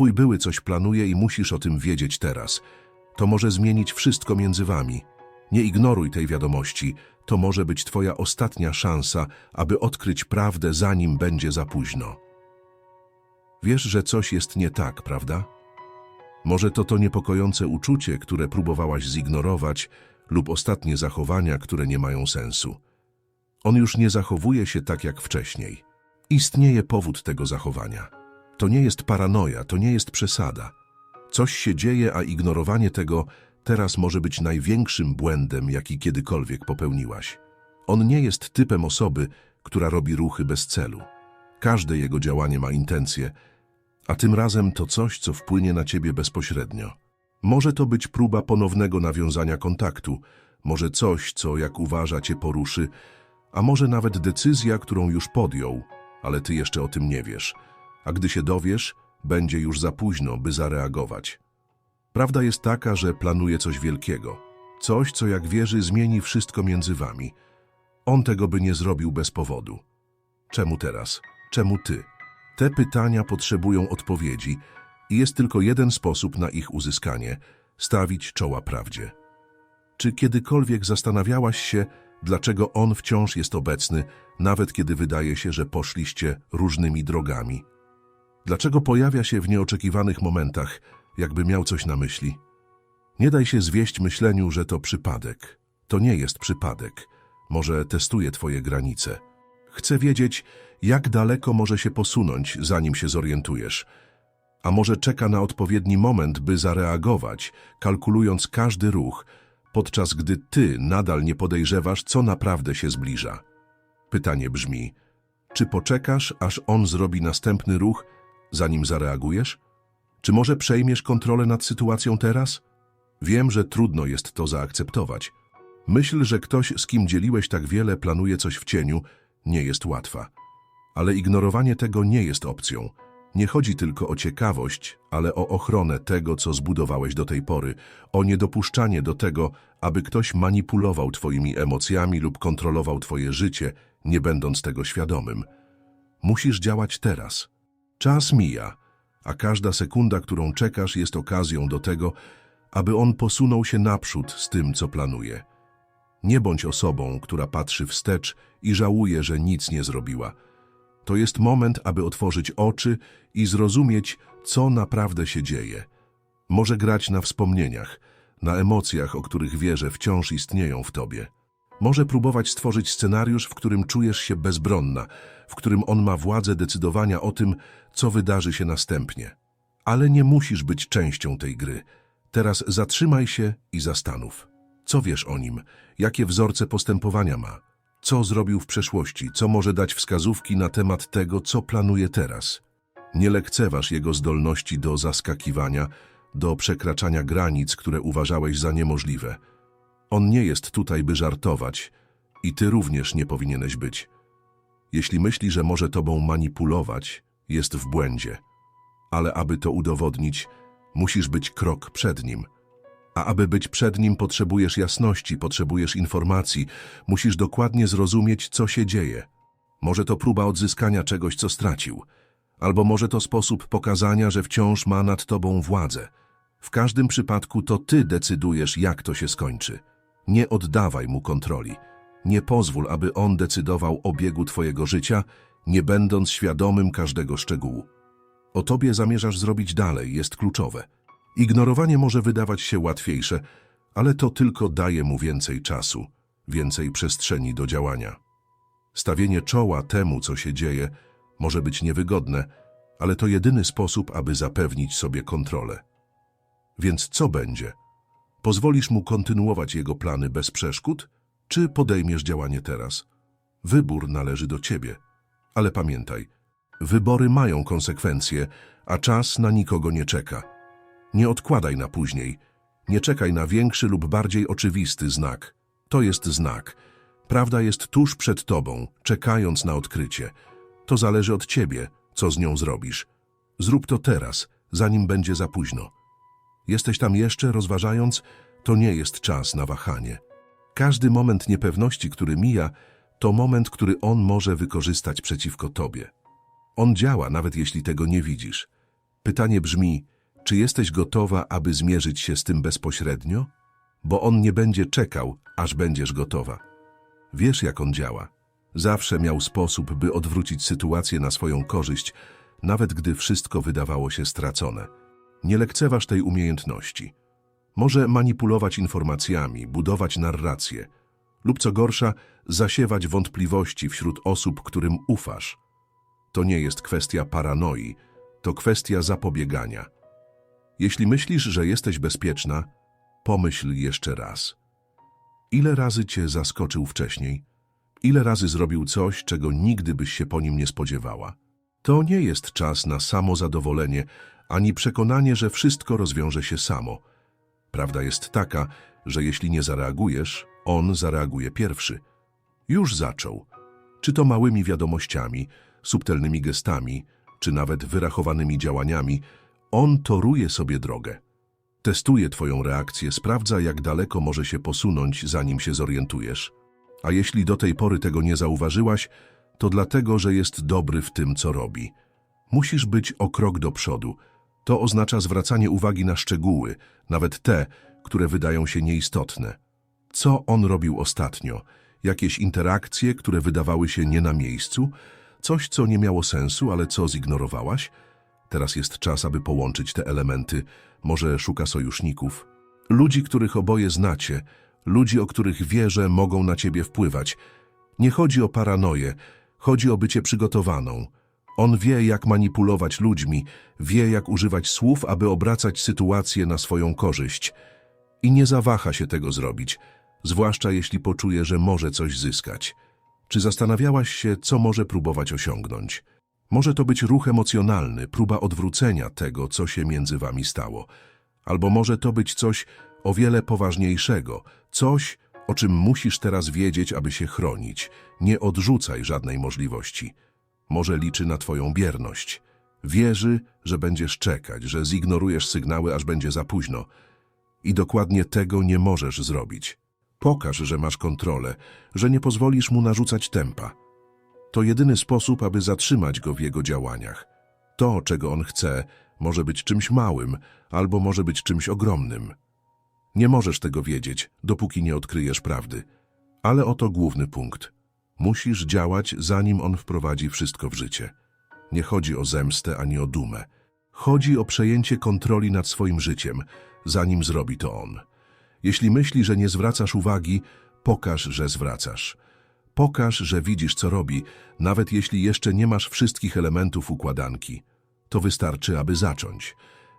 Twój były coś planuje i musisz o tym wiedzieć teraz. To może zmienić wszystko między wami. Nie ignoruj tej wiadomości. To może być twoja ostatnia szansa, aby odkryć prawdę, zanim będzie za późno. Wiesz, że coś jest nie tak, prawda? Może to to niepokojące uczucie, które próbowałaś zignorować, lub ostatnie zachowania, które nie mają sensu. On już nie zachowuje się tak jak wcześniej. Istnieje powód tego zachowania. To nie jest paranoja, to nie jest przesada. Coś się dzieje, a ignorowanie tego teraz może być największym błędem, jaki kiedykolwiek popełniłaś. On nie jest typem osoby, która robi ruchy bez celu. Każde jego działanie ma intencje, a tym razem to coś, co wpłynie na ciebie bezpośrednio. Może to być próba ponownego nawiązania kontaktu, może coś, co jak uważa cię poruszy, a może nawet decyzja, którą już podjął, ale ty jeszcze o tym nie wiesz. A gdy się dowiesz, będzie już za późno, by zareagować. Prawda jest taka, że planuje coś wielkiego. Coś, co jak wierzy zmieni wszystko między wami. On tego by nie zrobił bez powodu. Czemu teraz? Czemu ty? Te pytania potrzebują odpowiedzi i jest tylko jeden sposób na ich uzyskanie – stawić czoła prawdzie. Czy kiedykolwiek zastanawiałaś się, dlaczego on wciąż jest obecny, nawet kiedy wydaje się, że poszliście różnymi drogami? Dlaczego pojawia się w nieoczekiwanych momentach, jakby miał coś na myśli? Nie daj się zwieść myśleniu, że to przypadek. To nie jest przypadek. Może testuje twoje granice. Chcę wiedzieć, jak daleko może się posunąć, zanim się zorientujesz. A może czeka na odpowiedni moment, by zareagować, kalkulując każdy ruch, podczas gdy ty nadal nie podejrzewasz, co naprawdę się zbliża. Pytanie brzmi, czy poczekasz, aż on zrobi następny ruch, zanim zareagujesz? Czy może przejmiesz kontrolę nad sytuacją teraz? Wiem, że trudno jest to zaakceptować. Myśl, że ktoś, z kim dzieliłeś tak wiele, planuje coś w cieniu, nie jest łatwa. Ale ignorowanie tego nie jest opcją. Nie chodzi tylko o ciekawość, ale o ochronę tego, co zbudowałeś do tej pory, o niedopuszczanie do tego, aby ktoś manipulował twoimi emocjami lub kontrolował twoje życie, nie będąc tego świadomym. Musisz działać teraz. Czas mija, a każda sekunda, którą czekasz, jest okazją do tego, aby on posunął się naprzód z tym, co planuje. Nie bądź osobą, która patrzy wstecz i żałuje, że nic nie zrobiła. To jest moment, aby otworzyć oczy i zrozumieć, co naprawdę się dzieje. Może grać na wspomnieniach, na emocjach, o których wie, że wciąż istnieją w tobie. Może próbować stworzyć scenariusz, w którym czujesz się bezbronna, w którym on ma władzę decydowania o tym, co wydarzy się następnie. Ale nie musisz być częścią tej gry. Teraz zatrzymaj się i zastanów. Co wiesz o nim? Jakie wzorce postępowania ma? Co zrobił w przeszłości? Co może dać wskazówki na temat tego, co planuje teraz? Nie lekceważ jego zdolności do zaskakiwania, do przekraczania granic, które uważałeś za niemożliwe. On nie jest tutaj, by żartować i ty również nie powinieneś być. Jeśli myśli, że może tobą manipulować, jest w błędzie. Ale aby to udowodnić, musisz być krok przed nim. A aby być przed nim, potrzebujesz jasności, potrzebujesz informacji, musisz dokładnie zrozumieć, co się dzieje. Może to próba odzyskania czegoś, co stracił, albo może to sposób pokazania, że wciąż ma nad tobą władzę. W każdym przypadku to ty decydujesz, jak to się skończy. Nie oddawaj mu kontroli. Nie pozwól, aby on decydował o biegu twojego życia, nie będąc świadomym każdego szczegółu. O tobie zamierzasz zrobić dalej, jest kluczowe. Ignorowanie może wydawać się łatwiejsze, ale to tylko daje mu więcej czasu, więcej przestrzeni do działania. Stawienie czoła temu, co się dzieje, może być niewygodne, ale to jedyny sposób, aby zapewnić sobie kontrolę. Więc co będzie? Pozwolisz mu kontynuować jego plany bez przeszkód, czy podejmiesz działanie teraz? Wybór należy do ciebie. Ale pamiętaj, wybory mają konsekwencje, a czas na nikogo nie czeka. Nie odkładaj na później. Nie czekaj na większy lub bardziej oczywisty znak. To jest znak. Prawda jest tuż przed tobą, czekając na odkrycie. To zależy od ciebie, co z nią zrobisz. Zrób to teraz, zanim będzie za późno. Jesteś tam jeszcze, rozważając, to nie jest czas na wahanie. Każdy moment niepewności, który mija, to moment, który on może wykorzystać przeciwko tobie. On działa, nawet jeśli tego nie widzisz. Pytanie brzmi, czy jesteś gotowa, aby zmierzyć się z tym bezpośrednio? Bo on nie będzie czekał, aż będziesz gotowa. Wiesz, jak on działa. Zawsze miał sposób, by odwrócić sytuację na swoją korzyść, nawet gdy wszystko wydawało się stracone. Nie lekceważ tej umiejętności. Może manipulować informacjami, budować narrację lub co gorsza, zasiewać wątpliwości wśród osób, którym ufasz. To nie jest kwestia paranoi, to kwestia zapobiegania. Jeśli myślisz, że jesteś bezpieczna, pomyśl jeszcze raz. Ile razy cię zaskoczył wcześniej? Ile razy zrobił coś, czego nigdy byś się po nim nie spodziewała? To nie jest czas na samozadowolenie, ani przekonanie, że wszystko rozwiąże się samo. Prawda jest taka, że jeśli nie zareagujesz, on zareaguje pierwszy. Już zaczął. Czy to małymi wiadomościami, subtelnymi gestami, czy nawet wyrachowanymi działaniami, on toruje sobie drogę. Testuje twoją reakcję, sprawdza jak daleko może się posunąć, zanim się zorientujesz. A jeśli do tej pory tego nie zauważyłaś, to dlatego, że jest dobry w tym, co robi. Musisz być o krok do przodu. To oznacza zwracanie uwagi na szczegóły, nawet te, które wydają się nieistotne. Co on robił ostatnio? Jakieś interakcje, które wydawały się nie na miejscu? Coś, co nie miało sensu, ale co zignorowałaś? Teraz jest czas, aby połączyć te elementy. Może szuka sojuszników. Ludzi, których oboje znacie, ludzi, o których wie, że mogą na ciebie wpływać. Nie chodzi o paranoję, chodzi o bycie przygotowaną. On wie, jak manipulować ludźmi, wie, jak używać słów, aby obracać sytuację na swoją korzyść. I nie zawaha się tego zrobić, zwłaszcza jeśli poczuje, że może coś zyskać. Czy zastanawiałaś się, co może próbować osiągnąć? Może to być ruch emocjonalny, próba odwrócenia tego, co się między wami stało. Albo może to być coś o wiele poważniejszego, coś, o czym musisz teraz wiedzieć, aby się chronić. Nie odrzucaj żadnej możliwości. Może liczy na twoją bierność. Wierzy, że będziesz czekać, że zignorujesz sygnały, aż będzie za późno. I dokładnie tego nie możesz zrobić. Pokaż, że masz kontrolę, że nie pozwolisz mu narzucać tempa. To jedyny sposób, aby zatrzymać go w jego działaniach. To, czego on chce, może być czymś małym, albo może być czymś ogromnym. Nie możesz tego wiedzieć, dopóki nie odkryjesz prawdy. Ale oto główny punkt. Musisz działać, zanim on wprowadzi wszystko w życie. Nie chodzi o zemstę ani o dumę. Chodzi o przejęcie kontroli nad swoim życiem, zanim zrobi to on. Jeśli myśli, że nie zwracasz uwagi, pokaż, że zwracasz. Pokaż, że widzisz, co robi, nawet jeśli jeszcze nie masz wszystkich elementów układanki. To wystarczy, aby zacząć.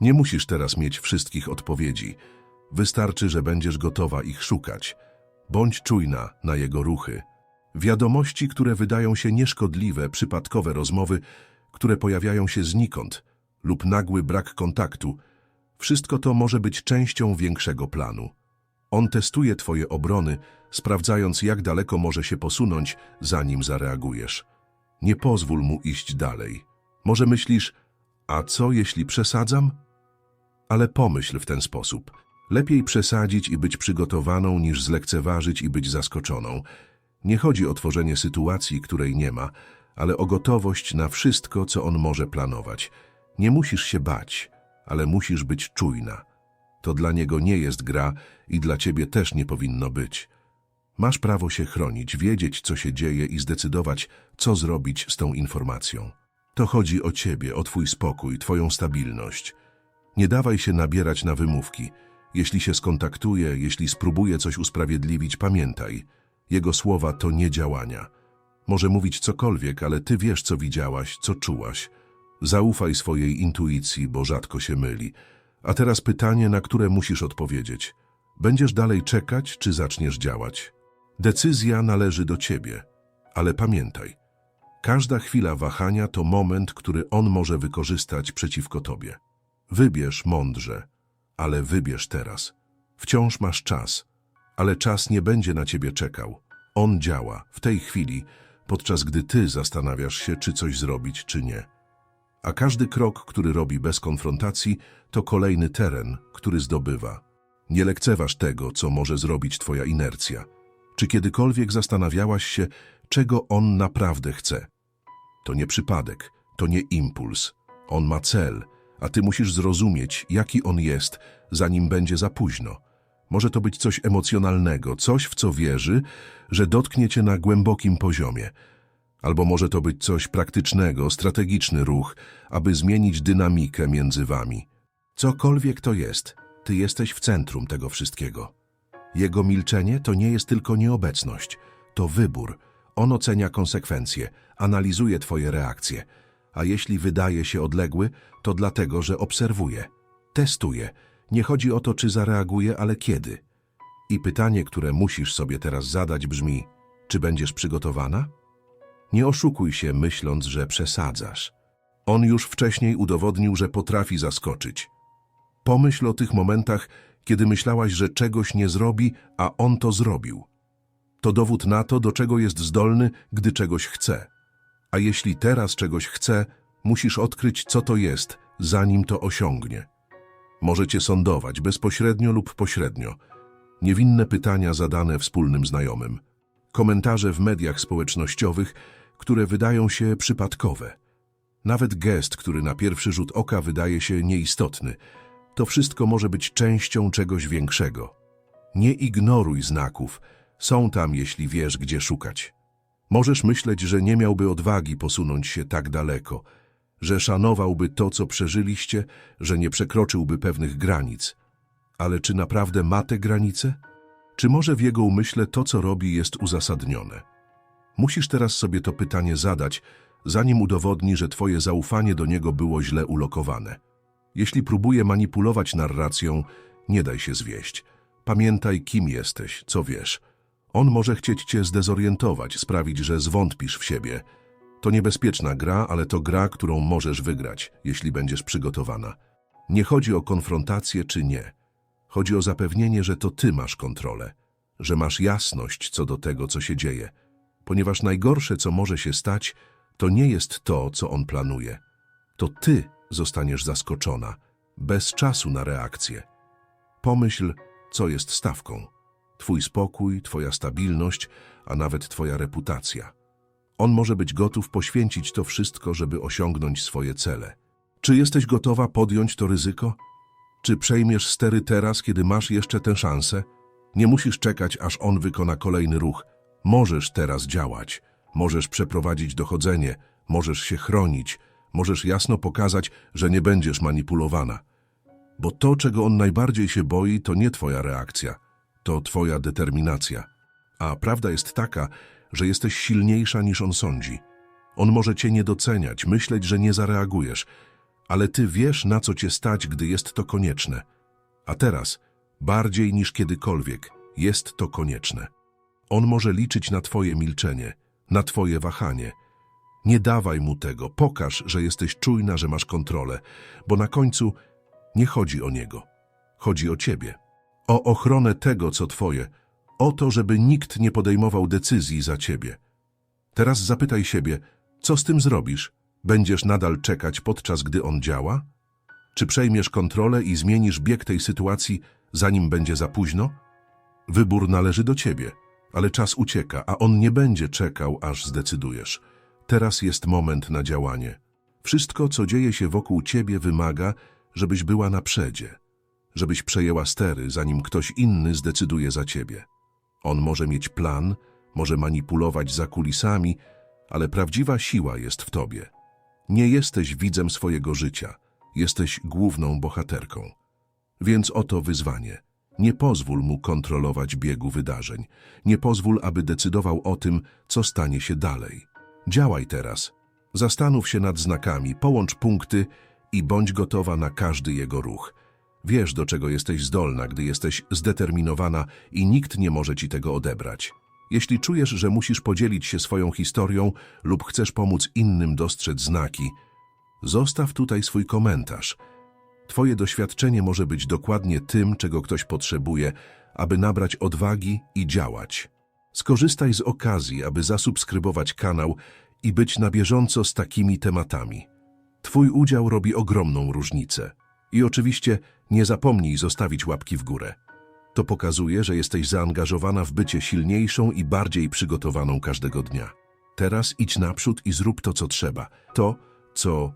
Nie musisz teraz mieć wszystkich odpowiedzi. Wystarczy, że będziesz gotowa ich szukać. Bądź czujna na jego ruchy. Wiadomości, które wydają się nieszkodliwe, przypadkowe rozmowy, które pojawiają się znikąd lub nagły brak kontaktu, wszystko to może być częścią większego planu. On testuje twoje obrony, sprawdzając, jak daleko może się posunąć, zanim zareagujesz. Nie pozwól mu iść dalej. Może myślisz, a co jeśli przesadzam? Ale pomyśl w ten sposób. Lepiej przesadzić i być przygotowaną, niż zlekceważyć i być zaskoczoną. Nie chodzi o tworzenie sytuacji, której nie ma, ale o gotowość na wszystko, co on może planować. Nie musisz się bać, ale musisz być czujna. To dla niego nie jest gra i dla ciebie też nie powinno być. Masz prawo się chronić, wiedzieć, co się dzieje i zdecydować, co zrobić z tą informacją. To chodzi o ciebie, o twój spokój, twoją stabilność. Nie dawaj się nabierać na wymówki. Jeśli się skontaktuje, jeśli spróbuje coś usprawiedliwić, pamiętaj. Jego słowa to nie działania. Może mówić cokolwiek, ale ty wiesz, co widziałaś, co czułaś. Zaufaj swojej intuicji, bo rzadko się myli. A teraz pytanie, na które musisz odpowiedzieć. Będziesz dalej czekać, czy zaczniesz działać? Decyzja należy do ciebie, ale pamiętaj, każda chwila wahania to moment, który on może wykorzystać przeciwko tobie. Wybierz mądrze, ale wybierz teraz. Wciąż masz czas, ale czas nie będzie na ciebie czekał. On działa w tej chwili, podczas gdy ty zastanawiasz się, czy coś zrobić, czy nie. A każdy krok, który robi bez konfrontacji, to kolejny teren, który zdobywa. Nie lekceważ tego, co może zrobić twoja inercja. Czy kiedykolwiek zastanawiałaś się, czego on naprawdę chce? To nie przypadek, to nie impuls. On ma cel, a ty musisz zrozumieć, jaki on jest, zanim będzie za późno. Może to być coś emocjonalnego, coś, w co wierzy, że dotknie cię na głębokim poziomie. Albo może to być coś praktycznego, strategiczny ruch, aby zmienić dynamikę między wami. Cokolwiek to jest, ty jesteś w centrum tego wszystkiego. Jego milczenie to nie jest tylko nieobecność, to wybór. On ocenia konsekwencje, analizuje twoje reakcje, a jeśli wydaje się odległy, to dlatego, że obserwuje, testuje. Nie chodzi o to, czy zareaguje, ale kiedy. I pytanie, które musisz sobie teraz zadać brzmi, czy będziesz przygotowana? Nie oszukuj się, myśląc, że przesadzasz. On już wcześniej udowodnił, że potrafi zaskoczyć. Pomyśl o tych momentach, kiedy myślałaś, że czegoś nie zrobi, a on to zrobił. To dowód na to, do czego jest zdolny, gdy czegoś chce. A jeśli teraz czegoś chce, musisz odkryć, co to jest, zanim to osiągnie. Możecie sądować bezpośrednio lub pośrednio. Niewinne pytania zadane wspólnym znajomym. Komentarze w mediach społecznościowych, które wydają się przypadkowe. Nawet gest, który na pierwszy rzut oka wydaje się nieistotny. To wszystko może być częścią czegoś większego. Nie ignoruj znaków. Są tam, jeśli wiesz, gdzie szukać. Możesz myśleć, że nie miałby odwagi posunąć się tak daleko, że szanowałby to, co przeżyliście, że nie przekroczyłby pewnych granic. Ale czy naprawdę ma te granice? Czy może w jego umyśle to, co robi, jest uzasadnione? Musisz teraz sobie to pytanie zadać, zanim udowodni, że twoje zaufanie do niego było źle ulokowane. Jeśli próbuje manipulować narracją, nie daj się zwieść. Pamiętaj, kim jesteś, co wiesz. On może chcieć cię zdezorientować, sprawić, że zwątpisz w siebie. To niebezpieczna gra, ale to gra, którą możesz wygrać, jeśli będziesz przygotowana. Nie chodzi o konfrontację czy nie. Chodzi o zapewnienie, że to ty masz kontrolę, że masz jasność co do tego, co się dzieje. Ponieważ najgorsze, co może się stać, to nie jest to, co on planuje. To ty zostaniesz zaskoczona, bez czasu na reakcję. Pomyśl, co jest stawką. Twój spokój, twoja stabilność, a nawet twoja reputacja. On może być gotów poświęcić to wszystko, żeby osiągnąć swoje cele. Czy jesteś gotowa podjąć to ryzyko? Czy przejmiesz stery teraz, kiedy masz jeszcze tę szansę? Nie musisz czekać, aż on wykona kolejny ruch. Możesz teraz działać. Możesz przeprowadzić dochodzenie. Możesz się chronić. Możesz jasno pokazać, że nie będziesz manipulowana. Bo to, czego on najbardziej się boi, to nie twoja reakcja. To twoja determinacja. A prawda jest taka, że jesteś silniejsza niż on sądzi. On może cię nie doceniać, myśleć, że nie zareagujesz, ale ty wiesz, na co cię stać, gdy jest to konieczne. A teraz, bardziej niż kiedykolwiek, jest to konieczne. On może liczyć na twoje milczenie, na twoje wahanie. Nie dawaj mu tego, pokaż, że jesteś czujna, że masz kontrolę, bo na końcu nie chodzi o niego. Chodzi o ciebie. O ochronę tego, co twoje, o to, żeby nikt nie podejmował decyzji za ciebie. Teraz zapytaj siebie, co z tym zrobisz? Będziesz nadal czekać, podczas gdy on działa? Czy przejmiesz kontrolę i zmienisz bieg tej sytuacji, zanim będzie za późno? Wybór należy do ciebie, ale czas ucieka, a on nie będzie czekał, aż zdecydujesz. Teraz jest moment na działanie. Wszystko, co dzieje się wokół ciebie, wymaga, żebyś była na przedzie, żebyś przejęła stery, zanim ktoś inny zdecyduje za ciebie. On może mieć plan, może manipulować za kulisami, ale prawdziwa siła jest w tobie. Nie jesteś widzem swojego życia, jesteś główną bohaterką. Więc oto wyzwanie. Nie pozwól mu kontrolować biegu wydarzeń. Nie pozwól, aby decydował o tym, co stanie się dalej. Działaj teraz. Zastanów się nad znakami, połącz punkty i bądź gotowa na każdy jego ruch. Wiesz, do czego jesteś zdolna, gdy jesteś zdeterminowana i nikt nie może ci tego odebrać. Jeśli czujesz, że musisz podzielić się swoją historią lub chcesz pomóc innym dostrzec znaki, zostaw tutaj swój komentarz. Twoje doświadczenie może być dokładnie tym, czego ktoś potrzebuje, aby nabrać odwagi i działać. Skorzystaj z okazji, aby zasubskrybować kanał i być na bieżąco z takimi tematami. Twój udział robi ogromną różnicę. I oczywiście nie zapomnij zostawić łapki w górę. To pokazuje, że jesteś zaangażowana w bycie silniejszą i bardziej przygotowaną każdego dnia. Teraz idź naprzód i zrób to, co trzeba. To, co